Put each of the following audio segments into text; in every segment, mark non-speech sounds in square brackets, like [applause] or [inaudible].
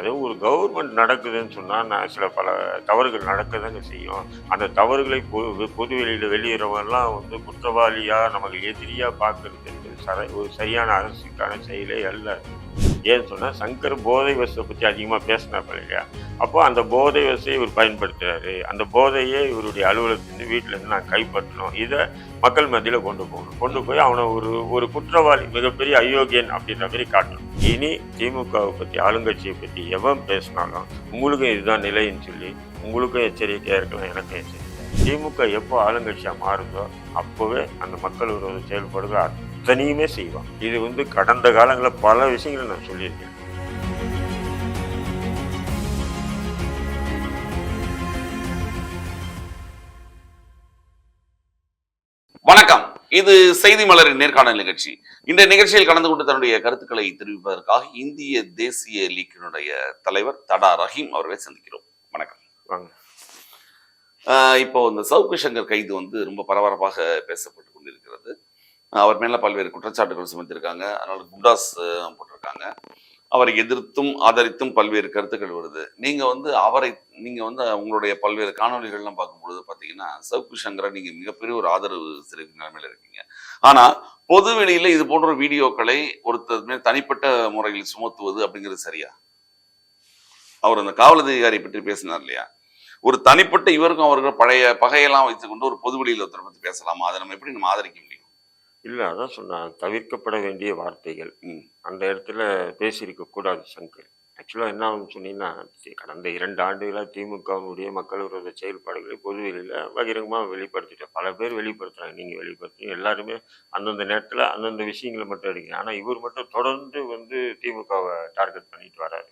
அதே ஒரு கவர்மெண்ட் நடக்குதுன்னு சொன்னால் நான் சில பல தவறுகள் நடக்கதாங்க செய்யும். அந்த தவறுகளை பொது பொது வெளியில் வெளியிடறவங்கலாம் வந்து குற்றவாளியாக நமக்கு எதிரியாக பார்க்கறது சரி சர ஒரு சரியான அரசுக்கான செயலே அல்ல. ஏன்னு சொன்னால் சங்கர் போதை வசத்தை பற்றி அதிகமாக பேசினார் இல்லையா அப்போது அந்த போதை வசையை இவர் பயன்படுத்துகிறாரு அந்த போதையே இவருடைய அலுவலகத்துலேருந்து வீட்டிலேருந்து நான் கைப்பற்றணும் இதை மக்கள் மத்தியில் கொண்டு போகணும். கொண்டு போய் அவனை ஒரு ஒரு குற்றவாளி மிகப்பெரிய அயோக்கியன் அப்படின்ற மாதிரி காட்டணும். இனி திமுகவை பற்றி ஆளுங்கட்சியை பற்றி எவன் பேசினாலும் உங்களுக்கும் இதுதான் நிலைன்னு சொல்லி உங்களுக்கும் எச்சரிக்கையாக இருக்கலாம் எனக்கும் எச்சரிக்கை. திமுக எப்போ ஆளுங்கட்சியாக மாறுதோ அப்போவே அந்த மக்கள் விரோத செயல்பாடுகள் அத்தனையுமே செய்வான். இது வந்து கடந்த காலங்களில் பல விஷயங்களை நான் சொல்லியிருக்கேன். வணக்கம். இது செய்தி மலரின் நேர்காணல் நிகழ்ச்சி. இந்த நிகழ்ச்சியில் கலந்து கொண்டு தன்னுடைய கருத்துக்களை தெரிவிப்பதற்காக இந்திய தேசிய லீக்கினுடைய தலைவர் தடா ரஹீம் அவர்களை சந்திக்கிறோம். வணக்கம். இப்போ இந்த சவுக்கு சங்கர் கைது வந்து ரொம்ப பரபரப்பாக பேசப்பட்டு கொண்டிருக்கிறது. அவர் மேலே பல்வேறு குற்றச்சாட்டுகள் சுமத்திருக்காங்க. அதனால் குண்டாஸ் போட்டிருக்காங்க. அவரை எதிர்த்தும் ஆதரித்தும் பல்வேறு கருத்துக்கள் வருது. நீங்கள் வந்து அவரை நீங்கள் வந்து உங்களுடைய பல்வேறு காணொளிகள்லாம் பார்க்கும்பொழுது பார்த்தீங்கன்னா சவுக்கு சங்கரை நீங்கள் மிகப்பெரிய ஒரு ஆதரவு சிறப்பு நிலைமையில் இருக்கீங்க. ஆனால் பொதுவெளியில் இது போன்ற வீடியோக்களை ஒருத்தர் மேல் தனிப்பட்ட முறையில் சுமத்துவது அப்படிங்கிறது சரியா? அவர் அந்த காவல் அதிகாரி பற்றி பேசினார் இல்லையா? ஒரு தனிப்பட்ட இவருக்கும் அவர்கள் பழைய பகையெல்லாம் வைத்துக்கொண்டு ஒரு பொது வெளியில ஒருத்தரை பத்தி பேசலாமா? அதை நம்ம எப்படி நம்ம ஆதரிக்க முடியும்? இல்லை அதான் சொன்னேன். தவிர்க்கப்பட வேண்டிய வார்த்தைகள். ம். அந்த இடத்துல பேசியிருக்க கூடாது சங்கர். ஆக்சுவலாக என்ன ஆகும்னு சொன்னீங்கன்னா கடந்த இரண்டு ஆண்டுகளாக திமுகவினுடைய மக்கள் விரோத செயல்பாடுகளை பொது வெளியில் பகிரங்கமாக வெளிப்படுத்திட்டேன் பல பேர் வெளிப்படுத்துகிறாங்க நீங்கள் வெளிப்படுத்துறீங்க. எல்லாருமே அந்தந்த நேரத்தில் அந்தந்த விஷயங்களை மட்டும் எடுக்கிறீங்க ஆனால் இவர் மட்டும் தொடர்ந்து வந்து திமுகவை டார்கெட் பண்ணிட்டு வராரு.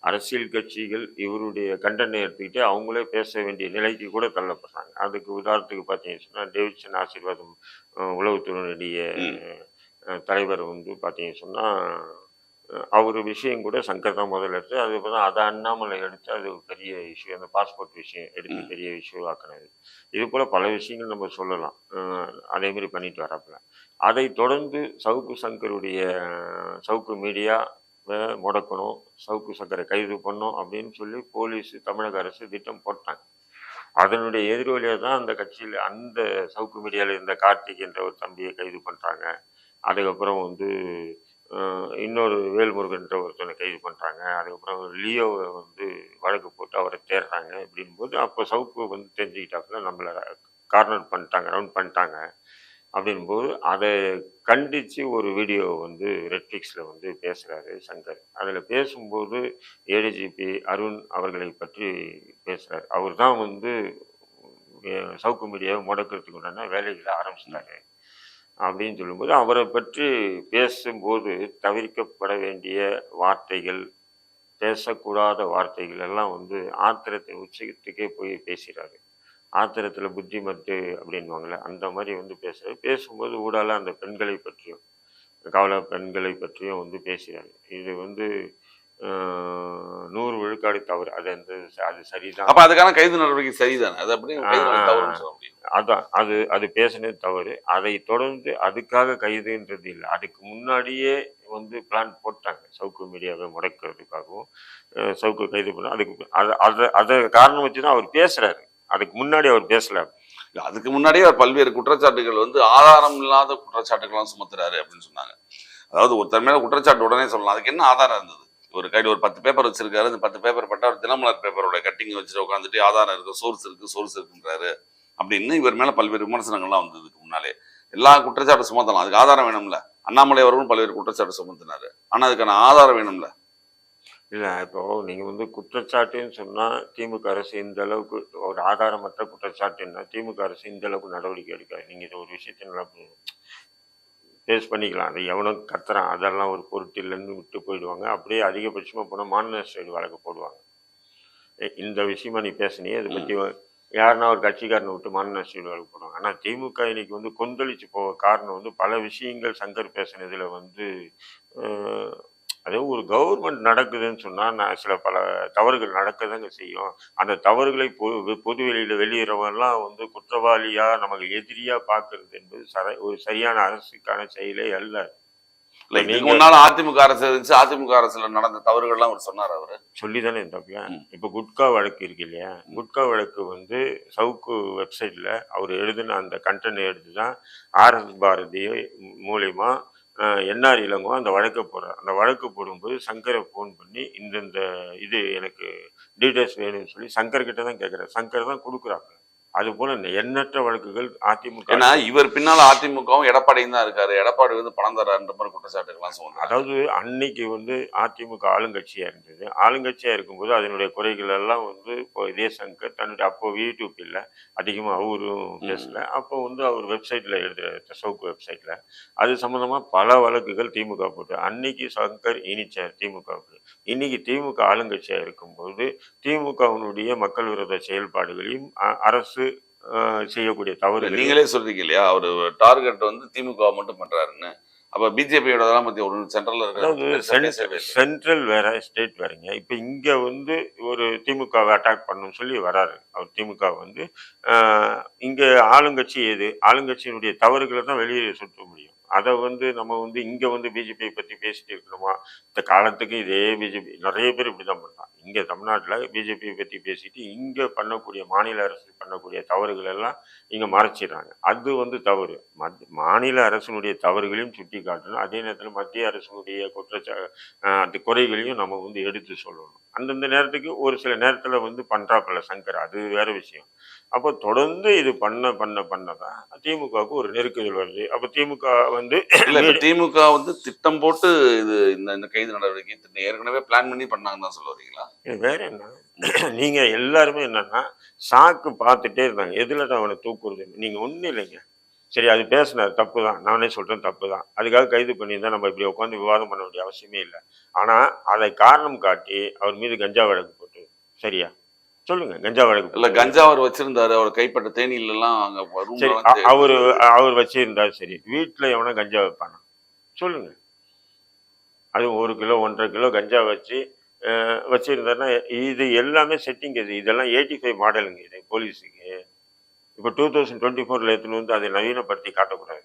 அரசியல் கட்சிகள் இவருடைய கண்டனை எடுத்துக்கிட்டு அவங்களே பேச வேண்டிய நிலைக்கு கூட தள்ளப்படுறாங்க. அதுக்கு உதாரணத்துக்கு பார்த்தீங்கன்னு சொன்னால் டேவிட்சன் ஆசீர்வாதம் உளவுத்துறையினுடைய தலைவர் வந்து பார்த்தீங்கன்னு சொன்னால் அவர் விஷயம் கூட சங்கர் தான் முதல்ல எடுத்து அதுக்கப்புறம் அதை அண்ணாமலை எடுத்து அது பெரிய இஷ்யூ அந்த பாஸ்போர்ட் விஷயம் எடுத்து. பெரிய இஷ்யூ ஆக்கினது. இது போல பல விஷயங்கள் நம்ம சொல்லலாம். அஹ், அதே மாதிரி பண்ணிட்டு வரப்பல அதை தொடர்ந்து சவுக்கு சங்கருடைய சவுக்கு மீடியா முடக்கணும். சவுக்கு சங்கரை கைது பண்ணணும் அப்படின்னு சொல்லி போலீஸ் தமிழக அரசு திட்டம் போட்டாங்க. அதனுடைய எதிரொலியாக தான் அந்த கட்சியில் அந்த சவுக்கு மீடியாவில் இருந்த கார்த்திக் என்ற ஒரு தம்பியை கைது பண்ணுறாங்க அதுக்கப்புறம் வந்து இன்னொரு வேல்முருகன்ற ஒருத்தனை கைது பண்ணுறாங்க அதுக்கப்புறம் லியோவை வந்து வழக்கு போட்டு அவரை தேடுறாங்க. அப்படின்போது அப்போ சவுக்கு வந்து தெரிஞ்சுக்கிட்டாப்புல நம்மளை கார்னர் பண்ணிட்டாங்க ரவுண்ட் பண்ணிட்டாங்க. அப்படின்போது அதை கண்டித்து ஒரு வீடியோ வந்து ரெட்ஃபிக்ஸில் வந்து பேசுகிறாரு சங்கர். அதில் பேசும்போது ஏடிஜிபி அருண் அவர்களை பற்றி பேசுகிறார் அவர் தான் வந்து சவுக்கு மீடியாவை முடக்கிறதுக்கு உண்டான வேலைகளை ஆரம்பிச்சிட்டாரு அப்படின்னு சொல்லும்போது அவரை பற்றி பேசும்போது தவிர்க்கப்பட வேண்டிய வார்த்தைகள் பேசக்கூடாத வார்த்தைகள் எல்லாம் வந்து ஆத்திரத்தை உச்சத்துக்கே போய் பேசுகிறாரு ஆத்திரத்தில் புத்திமத்து அப்படின்வாங்களே அந்த மாதிரி வந்து பேசுகிறாரு பேசும்போது ஊடால அந்த பெண்களை பற்றியும் கவலை பெண்களை பற்றியும் வந்து பேசுகிறாரு. இது வந்து நூறு விழுக்காடு தவறு. அது அந்த அது சரிதான். அப்ப அதுக்கான கைது நடவடிக்கை சரிதானே? அது அப்படி அதான் அது அது பேசினது தவறு. அதை தொடர்ந்து அதுக்காக கைதுன்றது இல்லை. அதுக்கு முன்னாடியே வந்து பிளான் போட்டாங்க. சவுக்கு மீடியாவை முடக்கிறதுக்காகவும் சவுக்கு கைது பண்ண அதுக்கு அதை அதை அதை காரணம் வச்சு தான் அவர் பேசுறாரு. அதுக்கு முன்னாடி அவர் பேசல. இல்லை அதுக்கு முன்னாடியே அவர் பல்வேறு குற்றச்சாட்டுகள் வந்து ஆதாரம் இல்லாத குற்றச்சாட்டுகள்லாம் சுமத்துறாரு அப்படின்னு சொன்னாங்க. அதாவது ஒருத்தர் மேலே குற்றச்சாட்டு உடனே சொல்லலாம். அதுக்கு என்ன ஆதாரம் இருந்தது? ஒரு கைடு ஒரு பத்து பேப்பர் வச்சிருக்காரு. அந்த பத்து பேப்பர் பட்டா ஒரு தினமலர் பேப்பரோட கட்டிங் வச்சுட்டு உட்காந்துட்டு ஆதாரம் இருக்கு சோர்ஸ் இருக்கு சோர்ஸ் இருக்குன்றாரு அப்படின்னு இவர் மேலே பல்வேறு விமர்சனங்கள்லாம் வந்ததுக்கு முன்னாலே. எல்லா குற்றச்சாட்டு சுமத்தலாம். அதுக்கு ஆதாரம் வேணும்ல. அண்ணாமலை அவர்களும் பல்வேறு குற்றச்சாட்டு சுமத்தினாரு. ஆனால் அதுக்கான ஆதாரம் வேணும்ல. இல்லை இப்போ நீங்கள் வந்து குற்றச்சாட்டுன்னு சொன்னால் திமுக அரசு இந்த அளவுக்கு ஒரு ஆதாரமற்ற குற்றச்சாட்டுன்னா திமுக அரசு இந்த அளவுக்கு நடவடிக்கை எடுக்காது நீங்கள் இது ஒரு விஷயத்தை நல்லா ஃபேஸ் பண்ணிக்கலாம். அது எவனும் கத்துறான். அதெல்லாம் ஒரு பொருட்டு இல்லைன்னு விட்டு போயிடுவாங்க. அப்படியே அதிகபட்சமாக போனால் மாநில சைடு வழக்கு போடுவாங்க. இந்த விஷயமா நீ பேசினியே இதை பற்றி யாருன்னா ஒரு கட்சிக்காரனை விட்டு மாநில சைடு வழக்கு போடுவாங்க. ஆனால் திமுக இன்னைக்கு வந்து கொந்தளிச்சு போக காரணம் வந்து பல விஷயங்கள் சங்கர் பேசுனதுல வந்து அதே ஒரு கவர்மெண்ட் நடக்குதுன்னு சொன்னால் நான் சில பல தவறுகள் நடக்கதாங்க செய்யும். அந்த தவறுகளை பொது பொது வெளியில் வெளியிடறவங்கலாம் வந்து குற்றவாளியாக நமக்கு எதிரியாக பார்க்கறது என்பது சர ஒரு சரியான அரசுக்கான செயலே அல்ல. நீங்க முன்னால அதிமுக அரசு இருந்துச்சு. அதிமுக அரசுல நடந்த தவறுகள்லாம் அவர் சொன்னார் அவரு. சொல்லி தானே இருந்தாப்பியா. இப்போ குட்கா வழக்கு இருக்கு இல்லையா? குட்கா வழக்கு வந்து சவுக்கு வெப்சைட்ல அவர் எழுதின அந்த கண்டென்ட் எடுத்து தான் ஆர்எஸ் பாரதி மூலியமா என்ஆர் இளங்கோ அந்த வழக்கை போடுறார் அந்த வழக்கு போடும்போது சங்கரை ஃபோன் பண்ணி இந்தந்த இது எனக்கு டீட்டெயில்ஸ் வேணும்னு சொல்லி சங்கர்கிட்ட தான் கேட்குறாரு சங்கர் தான் கொடுக்குறாங்க அது போல எண்ணற்ற வழக்குகள் அதிமுக ஏன்னா இவர் பின்னால அதிமுகவும் எடப்பாடியும் தான் இருக்காரு. எடப்பாடி வந்து பணம் தரான்ற மாதிரி குற்றச்சாட்டுகள்லாம் சொல்றாங்க அதாவது அன்னைக்கு வந்து அதிமுக ஆளுங்கட்சியா இருந்தது. ஆளுங்கட்சியா இருக்கும்போது அதனுடைய குறைகள் எல்லாம் வந்து இப்போ இதே சங்கர் தன்னுடைய அப்போ யூடியூப் இல்லை அதிகமாக அவரும் பேசல. அப்போ வந்து அவர் வெப்சைட்ல எழுதுற சவுக்கு வெப்சைட்ல. அது சம்பந்தமா பல வழக்குகள் திமுக போட்டு அன்னைக்கு சங்கர் இனிச்சார் திமுகவுக்கு இன்னைக்கு திமுக ஆளுங்கட்சியா இருக்கும்போது திமுகவினுடைய மக்கள் விரோத செயல்பாடுகளையும் அரசு செய்யக்கூடிய தவறுகள் நீங்களே சொல்றீங்க இல்லையா? அவரு டார்கெட் வந்து திமுக மட்டும் பண்றாருன்னு. அப்ப பிஜேபியோட தான் பத்தி ஒரு சென்ட்ரல்ல அதாவது இருக்கிற சென்ட்ரல் வேற ஸ்டேட் வேறங்க. இப்போ இங்க வந்து ஒரு திமுகவை அட்டாக் பண்ணணும்னு சொல்லி வராரு. அவர் திமுக வந்து இங்க ஆளுங்கட்சி எது? ஆளுங்கட்சியினுடைய தவறுகளை தான் வெளியே சுட்ட முடியும். அதை வந்து நம்ம வந்து இங்கே வந்து பிஜேபியை பற்றி பேசிட்டு இருக்கணுமா? இந்த காலத்துக்கு இதே பிஜேபி நிறைய பேர் இப்படி தான் பண்றாங்க. இங்கே தமிழ்நாட்டில் பிஜேபியை பற்றி பேசிட்டு இங்கே பண்ணக்கூடிய மாநில அரசு பண்ணக்கூடிய தவறுகள் எல்லாம் இங்கே மறைச்சிடுறாங்க. அது வந்து தவறு. மத்- மாநில அரசினுடைய தவறுகளையும் சுட்டி காட்டணும் அதே நேரத்தில் மத்திய அரசினுடைய குற்றச்சா அந்த குறைகளையும் நம்ம வந்து எடுத்து சொல்லணும். அந்தந்த நேரத்துக்கு ஒரு சில நேரத்தில் வந்து பண்றாப்புல சங்கர் அது வேற விஷயம். அப்போ தொடர்ந்து இது பண்ண பண்ண பண்ண தான் திமுகவுக்கு ஒரு நெருக்குதல் வருது. அப்போ திமுக வந்து இல்ல திமுக வந்து திட்டம் போட்டு இது இந்த இந்த கைது நடவடிக்கை ஏற்கனவே பிளான் பண்ணி பண்ணாங்கன்னு தான் சொல்ல வரீங்களா? இது வேற என்ன? [clears throat] நீங்க எல்லாருமே என்னன்னா சாக்கு பார்த்துட்டே இருந்தாங்க. எதுல தான் அவனை தூக்குறது? நீங்க ஒண்ணும் இல்லைங்க. சரி அது பேசினார் தப்பு தான் நானே சொல்றேன் தப்பு தான் அதுக்காக கைது பண்ணியிருந்தா நம்ம இப்படி உட்காந்து விவாதம் பண்ண வேண்டிய அவசியமே இல்லை. ஆனா அதை காரணம் காட்டி அவர் மீது கஞ்சா வழக்கு போட்டு சரியா? சொல்லுங்க கஞ்சா வழக்கு இல்ல. கஞ்சா அவர் வச்சிருந்தாரு. அவர் கைப்பட்ட தேனியில எல்லாம் அங்க அவரு அவர் வச்சிருந்தாரு சரி. வீட்டுல எவனா கஞ்சா வைப்பானா? சொல்லுங்க. அது ஒரு கிலோ ஒன்றரை கிலோ கஞ்சா வச்சு வச்சிருந்தாருன்னா இது எல்லாமே செட்டிங் இது இதெல்லாம் எயிட்டி ஃபைவ் மாடலுங்க இது போலீஸுக்கு. இப்போ டூ தௌசண்ட் டுவெண்ட்டி ஃபோர்ல எடுத்துன்னு வந்து அதை நவீனப்படுத்தி காட்டக்கூடாது.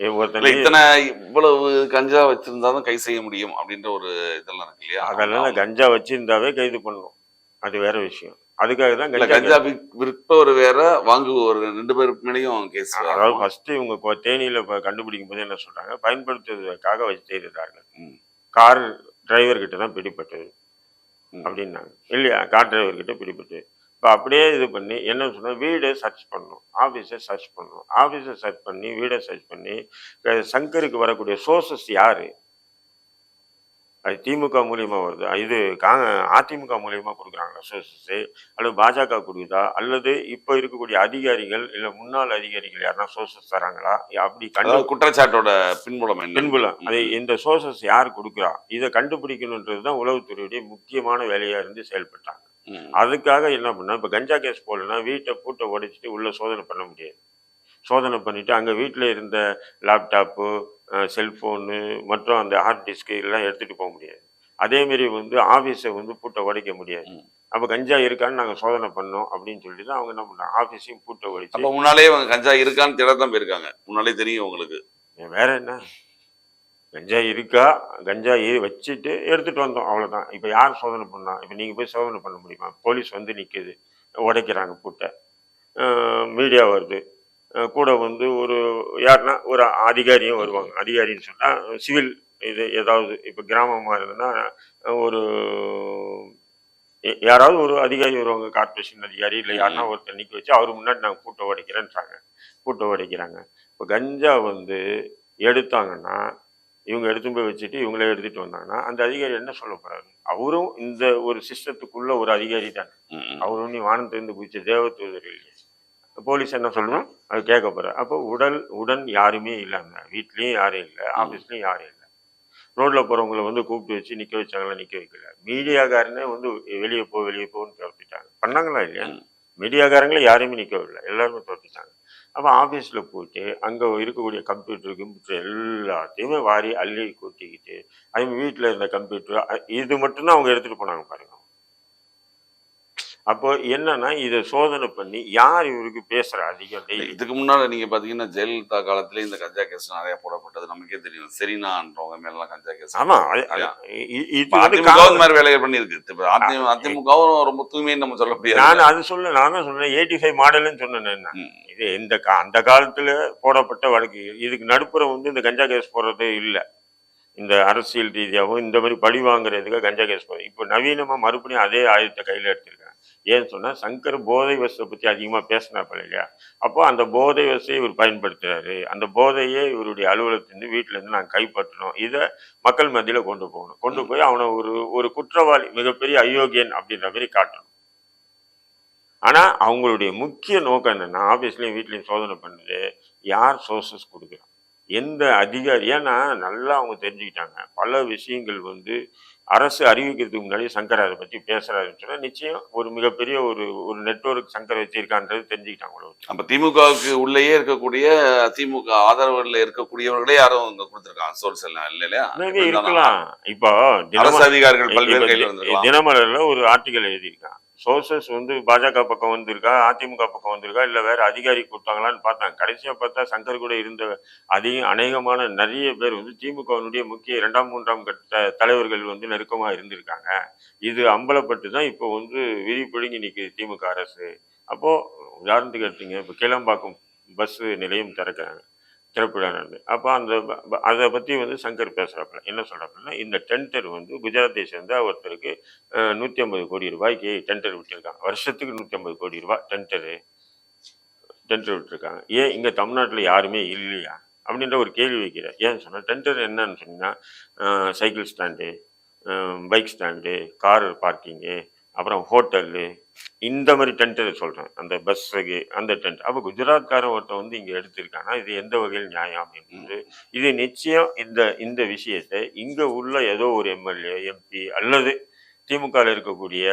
ஒருத்தன் இத்தனை இவ்வளவு கஞ்சா வச்சிருந்தாதான் கை செய்ய முடியும் அப்படின்ற ஒரு இதெல்லாம் இருக்கு இல்லையா? அதெல்லாம் கஞ்சா வச்சிருந்தாவே கைது பண்ணணும் அது வேற விஷயம். அதுக்காக தான் கஞ்சா கஞ்சா விற்- விற்பவர் வேற வாங்குபவர் ரெண்டு பேர் மேலேயும் கேஸ் அதாவது ஃபர்ஸ்ட் இவங்க தேனியில இப்ப கண்டுபிடிக்கும் போது என்ன சொல்றாங்க பயன்படுத்துவதற்காக வச்சு செய்திருந்தார்கள் ம். கார் டிரைவர் கிட்ட தான் பிடிப்பட்டது. அப்படின்னாங்க. இல்லையா? கார் டிரைவர் கிட்ட பிடிப்பட்டது இப்போ அப்படியே இது பண்ணி என்ன சொன்னா வீடை சர்ச் பண்ணணும். ஆஃபீஸை சர்ச் பண்ணணும். ஆஃபீஸை சர்ச் பண்ணி வீடை சர்ச் பண்ணி சங்கருக்கு வரக்கூடிய சோர்சஸ் யாரு? அது திமுக மூலியமா வருது. இது கா அதிமுக மூலியமா கொடுக்குறாங்களா சோர்சஸ் அல்லது பாஜக கொடுக்குதா? அல்லது இப்போ இருக்கக்கூடிய அதிகாரிகள் இல்லை முன்னாள் அதிகாரிகள் யாருன்னா சோர்சஸ் தராங்களா? அப்படி கண்டு குற்றச்சாட்டோட பின்புலம் பின்புலம். அதை இந்த சோர்சஸ் யார் கொடுக்குறா? இதை கண்டுபிடிக்கணுன்றது தான் உளவுத்துறையுடைய முக்கியமான வேலையா இருந்து செயல்பட்டாங்க. அதுக்காக என்ன பண்ணா இப்போ கஞ்சா கேஸ் போடலன்னா வீட்டை பூட்டை உடைச்சிட்டு உள்ள சோதனை பண்ண முடியாது. சோதனை பண்ணிட்டு அங்கே வீட்டில் இருந்த லேப்டாப்பு செல்ஃபோனு மற்றும் அந்த ஹார்ட் டிஸ்க் எல்லாம் எடுத்துட்டு போக முடியாது. அதேமாரி வந்து ஆஃபீஸை வந்து பூட்டை உடைக்க முடியாது. அப்போ கஞ்சா இருக்கான்னு நாங்கள் சோதனை பண்ணோம் அப்படின்னு சொல்லிட்டு தான் அவங்க என்ன பண்ணாங்க ஆஃபீஸையும் பூட்டை உடைச்சு அப்ப முன்னாலே அவங்க கஞ்சா இருக்கான்னு தேட தான் போயிருக்காங்க. முன்னாலே தெரியும் உங்களுக்கு. வேற என்ன? கஞ்சா இருக்கா? கஞ்சா வச்சுட்டு எடுத்துட்டு வந்தோம். அவ்வளவுதான். இப்போ யார் சோதனை பண்ணா? இப்போ நீங்க போய் சோதனை பண்ண முடியுமா? போலீஸ் வந்து நிக்குது. உடைக்கிறாங்க பூட்டை. மீடியா வருது. கூட வந்து ஒரு யாருன்னா ஒரு அதிகாரியும் வருவாங்க. அதிகாரின்னு சொன்னா சிவில் இது ஏதாவது இப்போ கிராமமா இருந்ததுன்னா ஒரு யாராவது ஒரு அதிகாரி வருவாங்க. கார்பரேஷன் அதிகாரி இல்லை யாருன்னா ஒருத்தர் நிக்க வச்சு அவர் முன்னாடி நாங்கள் பூட்டை உடைக்கிறேன்றாங்க. பூட்டை உடைக்கிறாங்க. இப்போ கஞ்சா வந்து எடுத்தாங்கன்னா இவங்க எடுத்து போய் வச்சுட்டு இவங்களே எடுத்துட்டு வந்தாங்கன்னா அந்த அதிகாரி என்ன சொல்ல போறாரு? அவரும் இந்த ஒரு சிஸ்டத்துக்குள்ள ஒரு அதிகாரி தான். அவரும் நீ வானத்திலிருந்து குதிச்ச தேவதூதர் இல்லையே. போலீஸ் என்ன சொல்லணும் அது கேட்க போற அப்போ உடல் உடன் யாருமே இல்லைங்க வீட்லயும் யாரும் இல்லை ஆஃபீஸ்லயும் யாரும் இல்லை. ரோட்ல போறவங்கள வந்து கூப்பிட்டு வச்சு நிக்க வச்சாங்களா நிக்க வைக்கல. மீடியாக்காரனே வந்து வெளியே போ வெளியே போன்னு துரத்திட்டாங்க. பண்ணாங்களா இல்லையா. மீடியாக்காரங்களே யாரையுமே நிக்க விடல எல்லாருமே துரத்திட்டாங்க. அப்போ ஆஃபீஸில் போயிட்டு அங்கே இருக்கக்கூடிய கம்ப்யூட்டர் கம்ப்யூட்டர் எல்லாத்தையுமே வாரி அள்ளி கூட்டிக்கிட்டு அவங்க வீட்டில் இருந்த கம்ப்யூட்டர் இது மட்டும்தான் அவங்க எடுத்துகிட்டு போனாங்க பாருங்க. அப்போ என்னன்னா இதை சோதனை பண்ணி யார் இவருக்கு பேசுற அதிகம்? இதுக்கு முன்னால நீங்க பாத்தீங்கன்னா ஜெயலலிதா காலத்துல இந்த கஞ்சா கேஸ் நிறைய போடப்பட்டது. நமக்கே தெரியும். சரினான்றவங்க மேலாம் கஞ்சா கேஸ் ஆமா அதிமுக வேலைகள் அதிமுக அதிமுகவும் ரொம்ப தூய்மைன்னு நம்ம சொல்ல முடியாது. நான் அது சொல்ல நான் தான் சொன்னேன் எயிட்டி ஃபைவ் மாடல்னு சொன்னேன். இது இந்த அந்த காலத்துல போடப்பட்ட வழக்கு. இதுக்கு நடுப்புற வந்து இந்த கஞ்சா கேஸ் போடுறது இல்லை. இந்த அரசியல் ரீதியாகவும் இந்த மாதிரி பழி வாங்குறதுக்கு கஞ்சா கேஸ் இப்போ நவீனமா மறுபடியும் அதே ஆயுதத்தை கையில எடுத்திருக்காங்க. ஏன்னு சொன்னா சங்கர் போதை வசத்தை பத்தி அதிகமா பேசினாப்பல இல்லையா? அப்போ அந்த போதை வசையை இவர் பயன்படுத்துறாரு. அந்த போதையே இவருடைய அலுவலகத்திலிருந்து வீட்டுல இருந்து நாங்கள் கைப்பற்றணும். இதை மக்கள் மத்தியில கொண்டு போகணும். கொண்டு போய் அவனை ஒரு ஒரு குற்றவாளி மிகப்பெரிய அயோக்கியன் அப்படின்ற மாதிரி காட்டணும். ஆனா அவங்களுடைய முக்கிய நோக்கம் என்னன்னா ஆபீஸ்லயும் வீட்லயும் சோதனை பண்ணுது. யார் சோர்சஸ் கொடுக்குறான்? எந்த அதிகாரி ஏன்னா நல்லா அவங்க தெரிஞ்சுக்கிட்டாங்க. பல விஷயங்கள் வந்து அரசு அறிவிக்கிறதுக்கு முன்னாடி சங்கர் அதை பத்தி பேசுறாருன்னு சொன்னா நிச்சயம் ஒரு மிகப்பெரிய ஒரு ஒரு நெட்வொர்க் சங்கர் வச்சிருக்கான்றது தெரிஞ்சுக்கிட்டாங்க உலகத்துல. அப்ப திமுகவுக்கு உள்ளேயே இருக்கக்கூடிய திமுக ஆதரவுல இருக்கக்கூடியவர்களே யாரும் இங்க கொடுத்திருக்காங்க சோர்ஸ் எல்லாம் இல்ல இல்லையா? இருக்கலாம். இப்போ அரசு அதிகாரிகள் பல்வேறு தினமலர்ல ஒரு ஆர்டிகல் எழுதியிருக்கான் சோர்சஸ் வந்து பாஜக பக்கம் வந்திருக்கா? அதிமுக பக்கம் வந்திருக்கா? இல்லை வேற அதிகாரி கொடுத்தாங்களான்னு பார்த்தாங்க கடைசியாக பார்த்தா சங்கர் கூட இருந்த அதிக அநேகமான நிறைய பேர் வந்து திமுகவினுடைய முக்கிய இரண்டாம் மூன்றாம் கட்ட தலைவர்கள் வந்து நெருக்கமாக இருந்திருக்காங்க. இது அம்பலப்பட்டு தான் இப்போ வந்து விரி பிடுங்கி நிற்குது திமுக அரசு. அப்போது உதாரணத்துக்கு எடுத்தீங்க இப்போ கீழம்பாக்கம் பஸ் நிலையம் திறக்கிறாங்க. திறப்பிடா நடந்தது அப்போ அந்த ப- அதை பற்றி வந்து சங்கர் பேசுகிறப்ப என்ன சொல்கிறப்பன்னா இந்த டெண்டர் வந்து குஜராத்தை சேர்ந்த ஒருத்தருக்கு நூற்றி ஐம்பது கோடி ரூபாய்க்கு டெண்டர் விட்டுருக்காங்க. வருஷத்துக்கு நூற்றி ஐம்பது கோடி ரூபாய் டெண்டரு டெண்டர் விட்டுருக்காங்க. ஏன் இங்கே தமிழ்நாட்டில் யாருமே இல்லையா? அப்படின்ற ஒரு கேள்வி வைக்கிறேன் ஏன் சொன்னால் டெண்டர் என்னன்னு சொன்னால் cycle stand bike stand car parking அப்புறம் ஹோட்டலு இந்த மாதிரி டெண்டர் சொல்கிறேன் அந்த பஸ்ஸுக்கு அந்த டென்ட் அப்போ குஜராத்கார ஒருத்தன் வந்து இங்கே எடுத்திருக்கானா இது எந்த வகையில் நியாயம் அப்படின்றது இது நிச்சயம் இந்த இந்த விஷயத்தை இங்கே உள்ள ஏதோ ஒரு எம்எல்ஏ எம்பி அல்லது திமுகவில் இருக்கக்கூடிய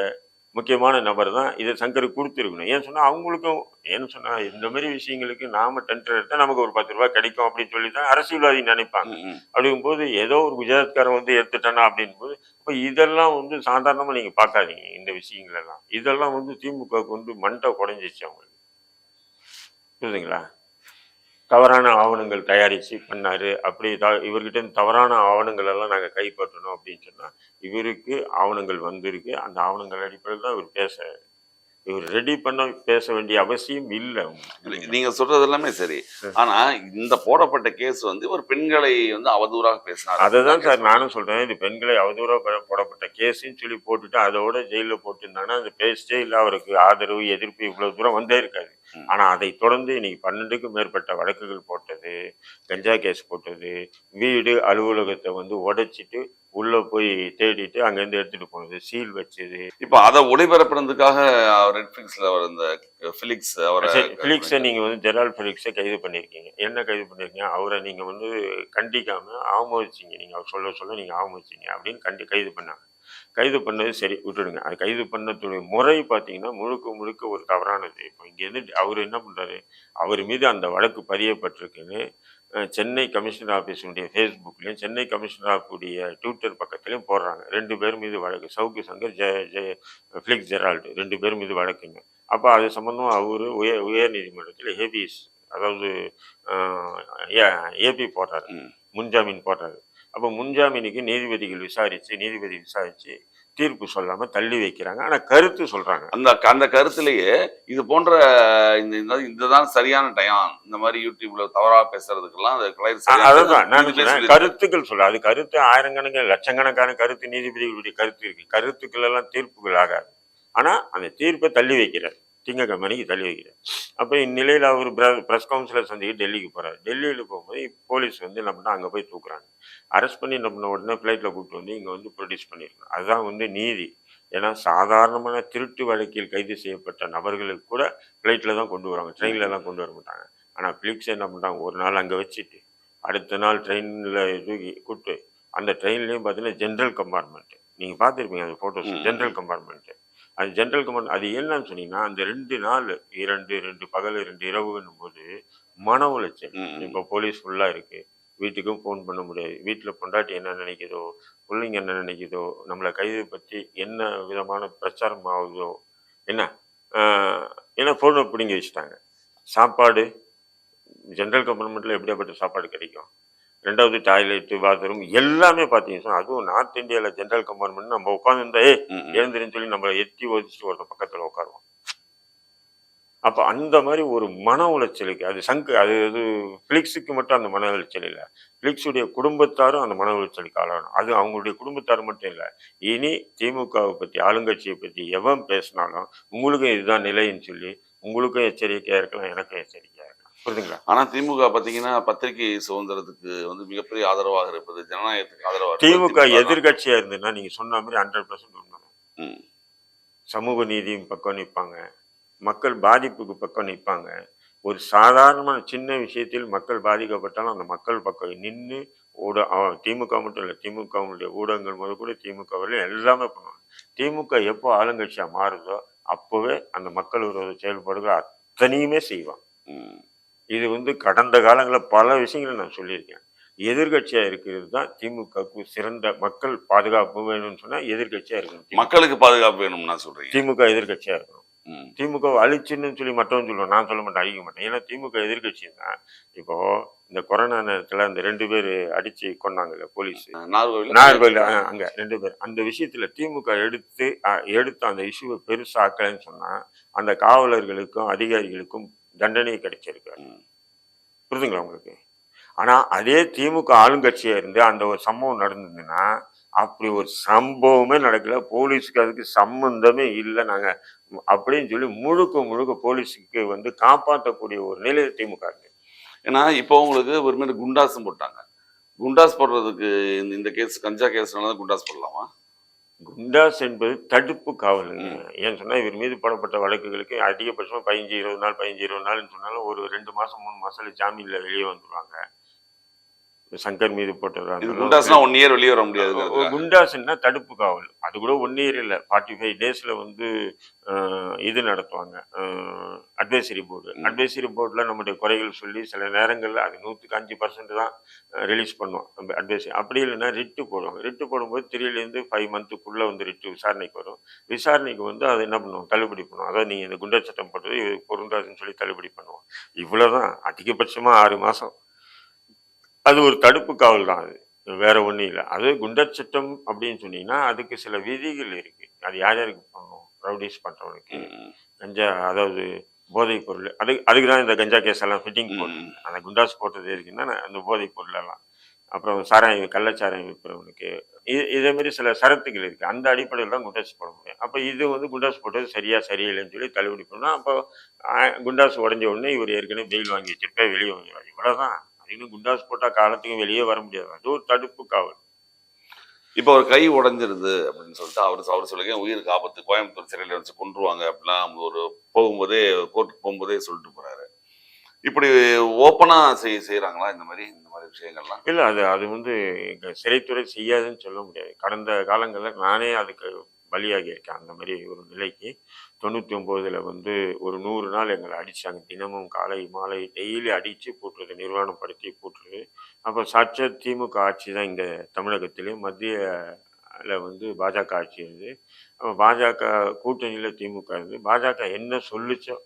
முக்கியமான நபர் தான் இதை சங்கருக்கு கொடுத்துருக்கணும். ஏன் சொன்னால் அவங்களுக்கும் ஏன்னு சொன்னால் இந்த மாதிரி விஷயங்களுக்கு நாம டெண்டர் எடுத்தால் நமக்கு ஒரு பத்து ரூபாய் கிடைக்கும் அப்படின்னு சொல்லி தான் அரசியல்வாதி நினைப்பாங்க. அப்படிங்கும்போது ஏதோ ஒரு குஜராத்காரன் வந்து எடுத்துட்டானா அப்படின்போது இப்போ இதெல்லாம் வந்து சாதாரணமாக நீங்கள் பார்க்காதீங்க இந்த விஷயங்கள் எல்லாம் இதெல்லாம் வந்து திமுகவுக்கு வந்து மண்டை குறைஞ்சிச்சு அவங்களுக்கு. புரியுதுங்களா? தவறான ஆவணங்கள் தயாரித்து பண்ணாரு. அப்படி த இவர்கிட்ட தவறான ஆவணங்கள் எல்லாம் நாங்கள் கைப்பற்றணும் அப்படின்னு சொன்னால் இவருக்கு ஆவணங்கள் வந்திருக்கு. அந்த ஆவணங்கள் அடிப்படையில் தான் இவர் பேச இவர் ரெடி பண்ண பேச வேண்டிய அவசியம் இல்லை. இல்ல, நீங்க சொல்றது எல்லாமே சரி. ஆனா இந்த போடப்பட்ட கேஸ் வந்து ஒரு பெண்களை வந்து அவதூறாக பேசினார். அதை தான் சார் நானும் சொல்றேன். இது பெண்களை அவதூறாக போடப்பட்ட கேஸுன்னு சொல்லி போட்டுட்டு அதோட ஜெயிலில் போட்டிருந்தாங்கன்னா அந்த பேஸ்டே இல்லை. அவருக்கு ஆதரவு எதிர்ப்பு இவ்வளவு தூரம் வந்தே இருக்காது. ம். ஆனா அதை தொடர்ந்து இன்னைக்கு பன்னெண்டுக்கும் மேற்பட்ட வழக்குகள் போட்டது கஞ்சா கேஸ் போட்டது வீடு அலுவலகத்தை வந்து உடைச்சிட்டு உள்ள போய் தேடிட்டு அங்கேருந்து எடுத்துட்டு போனது சீல் வச்சது. இப்ப அதை ஒளிபரப்புறதுக்காக நெட்ஃபிளிக்ஸ்ல அவர் இந்த பிலிக்ஸ் அவரை ஃபிலிக்ஸை நீங்க வந்து ஜெரால் ஃபிலிக்ஸை கைது பண்ணியிருக்கீங்க. என்ன கைது பண்ணியிருக்கீங்க? அவரை நீங்க வந்து கண்டிக்காம அவமதிச்சீங்க. நீங்க அவர் சொல்ல சொல்ல நீங்க அவமதிச்சீங்க அப்படின்னு கண்டி கைது பண்ணாங்க. கைது பண்ணது சரி விட்டுடுங்க. அது கைது பண்ணதுடைய முறை பார்த்தீங்கன்னா முழுக்க முழுக்க ஒரு தவறானது. இப்போ இங்கேருந்து அவர் என்ன பண்றாரு? அவர் மீது அந்த வழக்கு பதியப்பட்டிருக்குன்னு சென்னை கமிஷனர் ஆஃபீஸுடைய ஃபேஸ்புக்லேயும் சென்னை கமிஷனர் ஆஃபுடைய ட்விட்டர் பக்கத்துலையும் போடுறாங்க. ரெண்டு பேர் மீது வழக்கு. சவுக்கு சங்கர் ஜெய ஜெய ஃபிளிக்ஸ் ஜெரால்டு ரெண்டு பேர் மீது வழக்குங்க. அப்போ அது சம்பந்தமா அவர் உயர் உயர் நீதிமன்றத்தில் ஹேபிஸ் அதாவது ஏபி போடுறாரு. முன்ஜாமீன் போடுறாரு. அப்போ முன்ஜாமீனுக்கு நீதிபதிகள் விசாரித்து நீதிபதி விசாரித்து தீர்ப்பு சொல்லாமல் தள்ளி வைக்கிறாங்க. ஆனால் கருத்து சொல்கிறாங்க அந்த அந்த கருத்துலயே இது போன்ற இந்த இந்த- இதுதான் சரியான டைம் இந்த மாதிரி யூடியூப்ல தவறா பேசுறதுக்கெல்லாம் அது கிளையர் சரியான அதான் நான். கருத்துக்கள் சொல்ல அது கருத்து ஆயிரக்கணக்கான லட்சக்கணக்கான கருத்து நீதிபதிகளுடைய கருத்து இருக்கு. கருத்துக்கள் எல்லாம் தீர்ப்புகள் ஆகாது. ஆனா அந்த தீர்ப்பை தள்ளி வைக்கிறார். திங்கக்கிழமைக்கு தள்ளி வைக்கிறார் அப்போ இந்நிலையில் அவர் பிரஸ் கவுன்சிலர் சந்திக்கு டெல்லிக்கு போறாரு. டெல்லியில் போகும்போது போலீஸ் வந்து என்ன பண்ணா அங்கே போய் தூக்குறாங்க. அரெஸ்ட் பண்ணி என்ன பண்ண உடனே ஃப்ளைட்டில் கூப்பிட்டு வந்து இங்கே வந்து ப்ரொடியூஸ் பண்ணியிருக்கணும் அதுதான் வந்து நீதி. ஏன்னா சாதாரணமான திருட்டு வழக்கில் கைது செய்யப்பட்ட நபர்களுக்கு கூட ஃப்ளைட்டில் தான் கொண்டு வராங்க ட்ரெயினில் தான் கொண்டு வர மாட்டாங்க. ஆனால் பிளிக்ஸ் என்ன பண்ணுறாங்க ஒரு நாள் அங்கே வச்சுட்டு அடுத்த நாள் ட்ரெயினில் தூக்கி கூப்பிட்டு அந்த ட்ரெயின்லேயும் பார்த்தீங்கன்னா ஜென்ரல் கம்பார்ட்மெண்ட் நீங்கள் பார்த்துருப்பீங்க அந்த ஃபோட்டோஸ். ஜென்ரல் கம்பார்ட்மெண்ட் அது ஜென்ரல் கம்பார்ட் அது என்னன்னு சொன்னீங்கன்னா அந்த ரெண்டு நாள் இரண்டு ரெண்டு பகல் ரெண்டு இரவுன்னும் போது மன உளைச்சல். இப்போ போலீஸ் ஃபுல்லாக இருக்கு. வீட்டுக்கும் ஃபோன் பண்ண முடியாது. வீட்டில் பொண்டாட்டி என்ன நினைக்குதோ பிள்ளைங்க என்ன நினைக்குதோ நம்மளை கைது பற்றி என்ன விதமான பிரச்சாரம் ஆகுதோ என்ன? ஏன்னா ஃபோனை பிடிங்கி வச்சுட்டாங்க? சாப்பாடு? ஜென்ரல் கம்பார்ட்மெண்ட்டில் எப்படியாப்பட்ட சாப்பாடு கிடைக்கும்? ரெண்டாவது டாய்லெட்டு பாத்ரூம் எல்லாமே பார்த்தீங்கன்னா அதுவும் நார்த் இந்தியாவில் ஜென்ரல் கம்பார்ட்மெண்ட் நம்ம உட்காந்துருந்தா. எழுந்திரின்னு சொல்லி நம்மளை எத்தி ஒதிச்சுட்டு ஒருத்த பக்கத்தில் உட்காருவோம் அப்போ அந்த மாதிரி ஒரு மன உளைச்சலுக்கு அது சங்கு அது அது ஃபிளிக்ஸுக்கு மட்டும் அந்த மன உளைச்சல் இல்லை. ஃபிளிக்ஸுடைய குடும்பத்தாரும் அந்த மன உளைச்சலுக்கு ஆளாகணும். அது அவங்களுடைய குடும்பத்தார் மட்டும் இல்லை. இனி திமுகவை பற்றி ஆளுங்கட்சியை பற்றி எவன் பேசினாலும் உங்களுக்கும் இதுதான் நிலைன்னு சொல்லி உங்களுக்கும் எச்சரிக்கையாக இருக்கலாம் எனக்கும் எச்சரிக்கையாக இருக்கலாம் புரியுதுங்களா ஆனா திமுக பாத்தீங்கன்னா பத்திரிகை சுதந்திரத்துக்கு வந்து மிகப்பெரிய ஆதரவாக இருப்பது ஜனநாயகத்துக்கு ஆதரவாக திமுக. எதிர்கட்சியாக இருந்ததுன்னா நீங்கள் சொன்ன மாதிரி ஹண்ட்ரட் பர்சன்ட் உண்மை ம். சமூக நீதியின் பக்கம் நிற்பாங்க மக்கள் பாதிப்புக்கு பக்கம் நிற்பாங்க ஒரு சாதாரண சின்ன விஷயத்தில் மக்கள் பாதிக்கப்பட்டாலும் அந்த மக்கள் பக்கம் நின்று ஊட திமுக மட்டும் இல்லை திமுகவுடைய ஊடகங்கள் முதல் கூட திமுக வரையும் எல்லாமே பண்ணுவாங்க திமுக எப்போ ஆளுங்கட்சியாக மாறுதோ அப்போவே அந்த மக்கள் விரோத செயல்பாடுகள் அத்தனையுமே செய்வான். இது வந்து கடந்த காலங்களில் பல விஷயங்களை நான் சொல்லியிருக்கேன். எதிர்கட்சியாக இருக்கிறது தான் திமுகவுக்கு சிறந்த மக்கள் பாதுகாப்பு வேணும்னு சொன்னால் எதிர்கட்சியாக இருக்கணும். மக்களுக்கு பாதுகாப்பு வேணும்னா சொல்றீங்க திமுக எதிர்கட்சியாக இருக்கணும். திமுக அழிச்சுன்னு சொல்லி மற்றவன் சொல்லுவேன் நான் சொல்ல மாட்டேன் அழிக்க மாட்டேன். ஏன்னா திமுக எதிர்கட்சி தான் இப்போ இந்த கொரோனா நேரத்தில் அந்த ரெண்டு பேர் அடிச்சு கொண்டாங்கல்ல போலீஸ். நாகர்கோவில் அங்க ரெண்டு பேர். அந்த விஷயத்துல திமுக எடுத்து எடுத்து அந்த இஷ்யூவை பெருசாக்கலைன்னு சொன்னா அந்த காவலர்களுக்கும் அதிகாரிகளுக்கும் தண்டனை கிடைச்சிருக்கு. புரிதுங்களா உங்களுக்கு? ஆனா அதே திமுக ஆளுங்கட்சியா இருந்து அந்த ஒரு சம்பவம் நடந்ததுன்னா அப்படி ஒரு சம்பவமே நடக்கல. போலீஸுக்கு அதுக்கு சம்பந்தமே இல்லை நாங்க. அப்படின்னு சொல்லி முழுக்க முழுக்க போலீஸுக்கு வந்து காப்பாற்றக்கூடிய ஒரு நிலை திமுக இருக்கு. ஏன்னா இப்போ உங்களுக்கு ஒரு மாதிரி குண்டாஸும் போட்டாங்க. குண்டாஸ் போடுறதுக்கு இந்த- இந்த கேஸ் கஞ்சா கேஸ்னால தான் குண்டாஸ் போடலாமா? குண்டாஸ் என்பது தடுப்பு காவலுங்க ஏன் சொன்னா இவர் மீது போடப்பட்ட வழக்குகளுக்கு அதிகபட்சமா பதினஞ்சு இருபது நாள் பதினஞ்சு இருபது நாள்னு சொன்னாலும் ஒரு ரெண்டு மாசம் மூணு மாசத்துல ஜாமீன்ல வெளியே வந்துருவாங்க. சங்கர் மீது போட்டதா குண்டாஸ்னா ஒன் இயர் வெளியே வர முடியாது ஒரு குண்டாஸ்ன்னா தடுப்பு காவல். அது கூட ஒன் இயர் இல்லை. ஃபார்ட்டி ஃபைவ் டேஸில் வந்து இது நடத்துவாங்க. Advisory board. அட்வைசரி போர்டில் நம்முடைய குறைகள் சொல்லி சில நேரங்களில் அது நூற்றுக்கு அஞ்சு பர்சன்ட் தான் ரிலீஸ் பண்ணுவோம். அட்வைசரி அப்படி இல்லைன்னா ரிட்டு போடுவாங்க. ரிட்டு போடும்போது த்ரீலேருந்து ஃபைவ் மந்த்துக்குள்ளே வந்து ரிட்டு விசாரணைக்கு வரும். விசாரணைக்கு வந்து அதை என்ன பண்ணுவோம்? தள்ளுபடி பண்ணுவோம். அதாவது நீங்கள் இந்த குண்டர் சட்டம் போட்டது பொருந்தாதுன்னு சொல்லி தள்ளுபடி பண்ணுவோம். இவ்வளோதான் அதிகபட்சமாக ஆறு மாதம் அது ஒரு தடுப்பு காவல் தான் அது. வேற ஒன்றும் இல்லை. அது குண்டர் சட்டம் அப்படின்னு சொன்னீங்கன்னா அதுக்கு சில விதிகள் இருக்கு. அது யார் யாருக்கு பண்ணணும் ரவுடிஸ் பண்றவனுக்கு. ம். கஞ்சா அதாவது போதைப் பொருள். அது அதுக்கு தான் இந்த கஞ்சா கேஸ் எல்லாம் ஃபிட்டிங். போட்டு அந்த குண்டாஸ் போட்டது இருக்குன்னா அந்த போதைப் பொருள் எல்லாம். அப்புறம் சாராயம் கள்ளச்சாராயம் விற்கிறவனுக்கு இது இதே மாதிரி சில சரத்துகள் இருக்கு. அந்த அடிப்படையில் தான் குண்டாஸ் போட முடியும். அப்போ இது வந்து குண்டாஸ் போட்டது சரியா சரியில்லைன்னு சொல்லி தள்ளுபடி பண்ணோம் அப்போ குண்டாஸ் உடஞ்ச உடனே இவர் ஏற்கனவே பெயில் வாங்கி வச்சிருப்பா வெளியே வந்துடுவார் இவ்வளோதான் அது இன்னும் குண்டாஸ் போட்டால் காலத்துக்கு வெளியே வர முடியாது. அது ஒரு தடுப்பு காவல். இப்போ ஒரு கை உடைஞ்சிருது அப்படின்னு சொல்லிட்டு அவர் அவர் சொல்லுங்க உயிருக்கு ஆபத்து கோயம்புத்தூர் சிறையில் வச்சு கொண்டுருவாங்க அப்படிலாம் ஒரு போகும்போதே கோர்ட்டுக்கு போகும்போதே சொல்லிட்டு போறாரு. இப்படி ஓப்பனா செய் செய்யறாங்களா இந்த மாதிரி இந்த மாதிரி விஷயங்கள்லாம்? இல்லை அது அது வந்து எங்க சிறைத்துறை செய்யாதுன்னு சொல்ல முடியாது. கடந்த காலங்களில் நானே அதுக்கு பலியாகி இருக்கேன் அந்த மாதிரி ஒரு நிலைக்கு தொண்ணூற்றி ஒம்போதில் வந்து ஒரு நூறு நாள் எங்களை அடித்தாங்க தினமும் காலை மாலை டெய்லி அடித்து போட்டுருது நிர்வாணப்படுத்தி போட்டுருது. அப்போ சச்ச திமுக ஆட்சி தான் இங்கே தமிழகத்திலையும் மத்திய வந்து பாஜக ஆட்சி இருந்து அப்போ பாஜக கூட்டணியில் திமுக இருந்து பாஜக என்ன சொல்லுச்சோ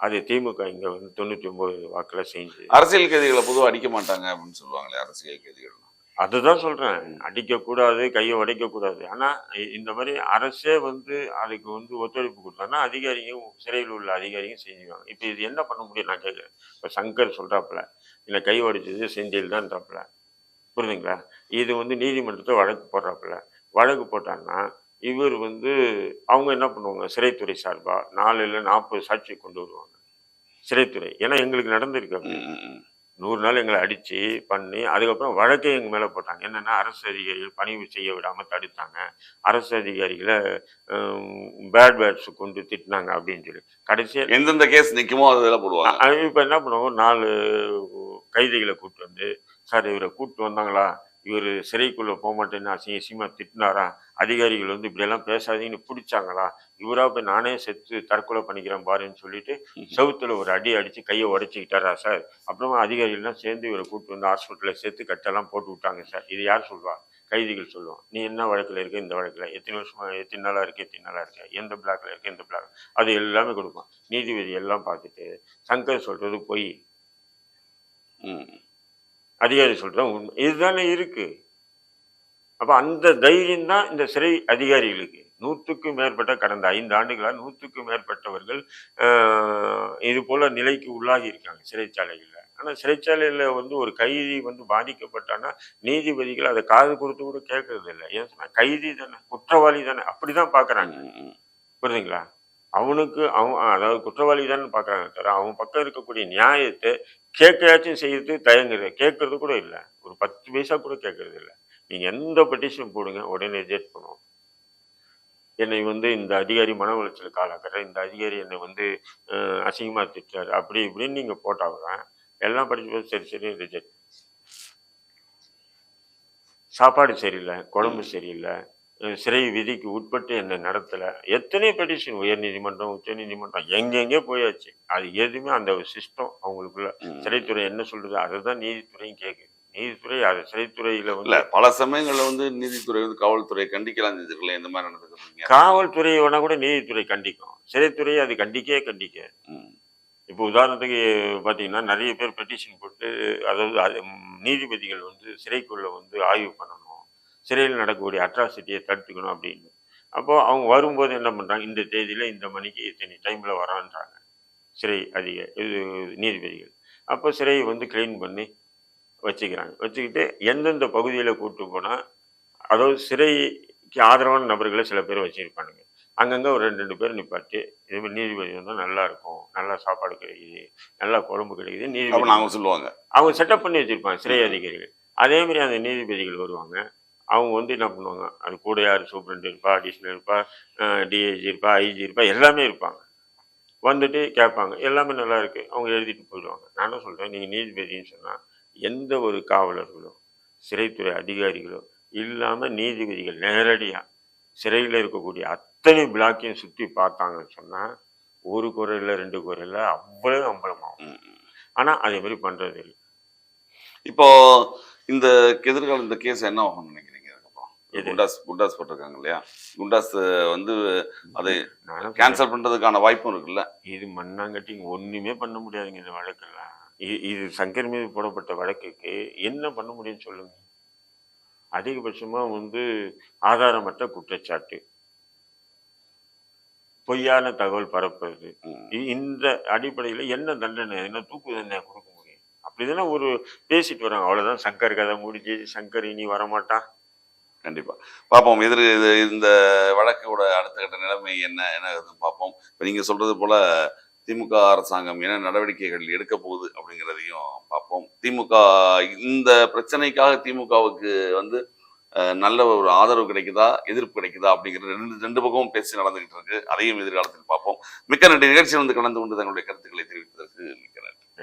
அது திமுக இங்கே வந்து தொண்ணூற்றி ஒம்பது வாக்கில் செஞ்சு அரசியல் கைதிகளை பொதுவாக அடிக்க மாட்டாங்க அப்படின்னு சொல்லுவாங்களே அரசியல் கைதிகள் அதுதான் சொல்றேன். அடிக்கக்கூடாது கையை உடைக்கக்கூடாது. ஆனா இ- இந்த மாதிரி அரசே வந்து அதுக்கு வந்து ஒத்துழைப்பு கொடுத்தாங்கன்னா அதிகாரிங்க சிறையில் உள்ள அதிகாரிங்க செஞ்சுருவாங்க. இப்போ இது என்ன பண்ண முடியும்? நான் கேட்குறேன். இப்போ சங்கர் சொல்றாப்புல இல்லை கை உடைச்சது செந்தில் தான்றாப்புல புரியுதுங்களா இது வந்து நீதிமன்றத்தை வழக்கு போடுறாப்புல. வழக்கு போட்டாங்கன்னா இவர் வந்து அவங்க என்ன பண்ணுவாங்க? சிறைத்துறை சார்பா? நாலு இல்லை நாற்பது சாட்சி கொண்டு வருவாங்க. சிறைத்துறை. ஏன்னா எங்களுக்கு நடந்திருக்கு அப்படி. நூறு நாள் எங்களை அடித்து பண்ணி அதுக்கப்புறம் வழக்கே எங்கள் மேலே போட்டாங்க. என்னென்னா அரசு அதிகாரிகள் பணிவு செய்ய விடாமல் தடுத்தாங்க. அரசு அதிகாரிகளை பேட் வேர்ட்ஸ் கொண்டு திட்டினாங்க அப்படின்னு சொல்லி. கடைசியாக எந்தெந்த கேஸ் நிக்குமோ அதெல்லாம் போடுவாங்க. இப்போ என்ன பண்ணுவோம்? நாலு கைதிகளை கூப்பிட்டு வந்து சார் இவரை கூப்பிட்டு வந்தாங்களா? இவர் சிறைக்குள்ளே போக மாட்டேன்னு அசிங்க அசிங்கமாக திட்டினாரா? அதிகாரிகள் வந்து இப்படியெல்லாம் பேசாதீங்கன்னு பிடிச்சாங்களா? இவரா போய் நானே செத்து தற்கொலை பண்ணிக்கிறேன் பாருன்னு சொல்லிட்டு செவுத்துல ஒரு அடி அடித்து கையை உடச்சிக்கிட்டாரா சார்? அப்புறமா அதிகாரிகள்லாம் சேர்ந்து இவரை கூப்பிட்டு வந்து ஹாஸ்பிட்டலில் சேர்த்து கட்டெல்லாம் போட்டு விட்டாங்க சார். இது யார் சொல்வா கைதிகள் சொல்லுவோம் நீ என்ன வழக்கில் இருக்க? இந்த வழக்கில். எத்தனை வருஷமா எத்தனை நாளாக இருக்கு? எத்தனை நாளாக இருக்க? எந்த பிளாக்ல இருக்க? எந்த பிளாக்? அது எல்லாமே கொடுப்பான். நீதிபதி எல்லாம் பார்த்துட்டு சங்கர் சொல்றது பொய். ம். அதிகாரி சொல்றது உண்மை இதுதானே இருக்கு. அப்ப அந்த தைரியம் தான் இந்த சிறை அதிகாரிகளுக்கு. நூற்றுக்கும் மேற்பட்ட கடந்த ஐந்து ஆண்டுகளாக நூற்றுக்கும் மேற்பட்டவர்கள் இது போல நிலைக்கு உள்ளாகி இருக்காங்க சிறைச்சாலைகளில். ஆனால் சிறைச்சாலையில் வந்து ஒரு கைதி வந்து பாதிக்கப்பட்டான்னா நீதிபதிகள் அதை காது கொடுத்து கூட கேட்கறது இல்லை ஏன் சொன்னா கைதி தானே குற்றவாளி தானே. அப்படிதான் பார்க்கறாங்க ம், ம். புரியுதுங்களா? அவனுக்கு அவன் அதாவது குற்றவாளி தானே பார்க்கறாங்க தவிர அவன் பக்கம் இருக்கக்கூடிய நியாயத்தை கேட்கயாச்சும் செய்யறது தயங்குறது கேட்கறது கூட இல்லை. ஒரு பத்து பைசா கூட கேட்கறது இல்லை. நீங்க எந்த பெட்டிஷன் போடுங்க உடனே ரிஜெக்ட் பண்ணுவோம். என்னை வந்து இந்த அதிகாரி மன உளைச்சலுக்கு ஆளாக்குற இந்த அதிகாரி என்னை வந்து அஹ், அசிங்கமா திட்டாரு அப்படி இப்படின்னு நீங்க போட்டாதான் எல்லாம் படிச்சு சரி சரி ரிஜெக்ட் சாப்பாடு சரியில்லை குழம்பு சரியில்லை. சிறை விதிக்கு உட்பட்டு என்ன நடத்தல. எத்தனை பெட்டிஷன் உயர் நீதிமன்றம் உச்ச நீதிமன்றம் எங்கெங்கே போயாச்சு. அது எதுவுமே அந்த சிஸ்டம் அவங்களுக்குள்ள. சிறைத்துறை என்ன சொல்றது அதை தான் நீதித்துறையும் கேட்குது நீதித்துறை அது சிறைத்துறையில வந்து பல சமயங்கள்ல வந்து நீதித்துறை வந்து காவல்துறை கண்டிக்கலாம் செஞ்சிருக்கல இந்த மாதிரி நடந்துக்கிறீங்க காவல்துறை வேணா கூட நீதித்துறை கண்டிக்கும். சிறைத்துறை அது கண்டிக்கவே கண்டிக்க இப்போ உதாரணத்துக்கு பார்த்தீங்கன்னா நிறைய பேர் பெட்டிஷன் போட்டு அதாவது நீதிபதிகள் வந்து சிறைக்குள்ள வந்து ஆய்வு பண்ணணும். சிறையில் நடக்கக்கூடிய அட்ராசிட்டியை தடுத்துக்கணும் அப்படின்னு. அப்போ அவங்க வரும்போது என்ன பண்றாங்க? இந்த தேதியில இந்த மணிக்கு இத்தனை டைம்ல வரான்றாங்க. சிறை அதிக இது நீதிபதிகள். அப்போ சிறையை வந்து க்ளீன் பண்ணி வச்சுக்கிறாங்க. வச்சுக்கிட்டு எந்தெந்த பகுதியில் கூட்டு போனால் அதாவது சிறைக்கு ஆதரவான நபர்களை சில பேர் வச்சிருப்பானுங்க. அங்கங்கே ஒரு ரெண்டு ரெண்டு பேர் நிப்பாட்டி இதுமாதிரி நீதிபதி வந்தால் நல்லா இருக்கும் நல்லா சாப்பாடு கிடைக்குது நல்லா குழம்பு கிடைக்குது நீதிபதி நாங்க சொல்லுவாங்க. அவங்க செட்டப் பண்ணி வச்சிருப்பாங்க சிறை அதிகாரிகள். அதே மாதிரி அந்த நீதிபதிகள் வருவாங்க. அவங்க வந்து என்ன பண்ணுவாங்க? அது கூட யார்? சூப்பரண்ட் இருப்பா அடிஷனல் இருப்பா டிஐஜி இருப்பா ஐஜி இருப்பா எல்லாமே இருப்பாங்க. வந்துட்டு கேட்பாங்க. எல்லாமே நல்லா இருக்கு. அவங்க எழுதிட்டு போயிடுவாங்க. நான் என்ன சொல்றேன்? நீங்க நீதிபதின்னு சொன்னா எந்த ஒரு காவலர்களோ சிறைத்துறை அதிகாரிகளோ இல்லாம நீதிபதிகள் நேரடியா சிறையில் இருக்கக்கூடிய அத்தனை பிளாக்கையும் சுற்றி பார்த்தாங்கன்னு சொன்னா ஒரு குறையில் ரெண்டு குறையில் அவ்வளவு அம்பலமாகும். ம், ம். ஆனா அதே மாதிரி பண்றது இல்லை இப்போ இந்த எதிர்காலம் இந்த கேஸ் என்ன ஆகும்னு எது? குண்டாஸ் குண்டாஸ் போட்டிருக்காங்க இல்லையா? குண்டாஸ் வந்து அதை கேன்சல் பண்றதுக்கான வாய்ப்பும் இருக்குல்ல? இது மண்ணாங்கட்டிங்க ஒண்ணுமே பண்ண முடியாதுங்க இந்த வழக்கெல்லாம். இது சங்கர் மீது போடப்பட்ட வழக்குக்கு என்ன பண்ண முடியும்னு சொல்லுங்க. அதிகபட்சமா வந்து ஆதாரமற்ற குற்றச்சாட்டு. பொய்யான தகவல் பரப்புறது. இந்த அடிப்படையில என்ன தண்டனை என்ன தூக்கு தண்டனை கொடுக்க முடியும்? அப்படிதானே ஒரு பேசிட்டு வராங்க. அவ்வளவுதான். சங்கர் கதை முடிஞ்சு சங்கர் இனி வரமாட்டான் கண்டிப்பா. பார்ப்போம். எதிர் இது இந்த வழக்கோட அடுத்த கட்ட நிலைமை என்ன என்ன பார்ப்போம். இப்போ நீங்கள் சொல்றது போல திமுக அரசாங்கம் என்ன நடவடிக்கைகள் எடுக்க போகுது அப்படிங்கிறதையும் பார்ப்போம். திமுக இந்த பிரச்சனைக்காக திமுகவுக்கு வந்து நல்ல ஒரு ஆதரவு கிடைக்குதா எதிர்ப்பு கிடைக்குதா அப்படிங்கிறது ரெண்டு ரெண்டு பக்கமும் பேசி நடந்துகிட்டு இருக்கு. அதையும் எதிர்காலத்தில் பார்ப்போம். மிக்க நன்றி. நிகழ்ச்சியில் வந்து கலந்து கொண்டு தங்களுடைய கருத்துக்களை தெரிவித்ததற்கு மிக்க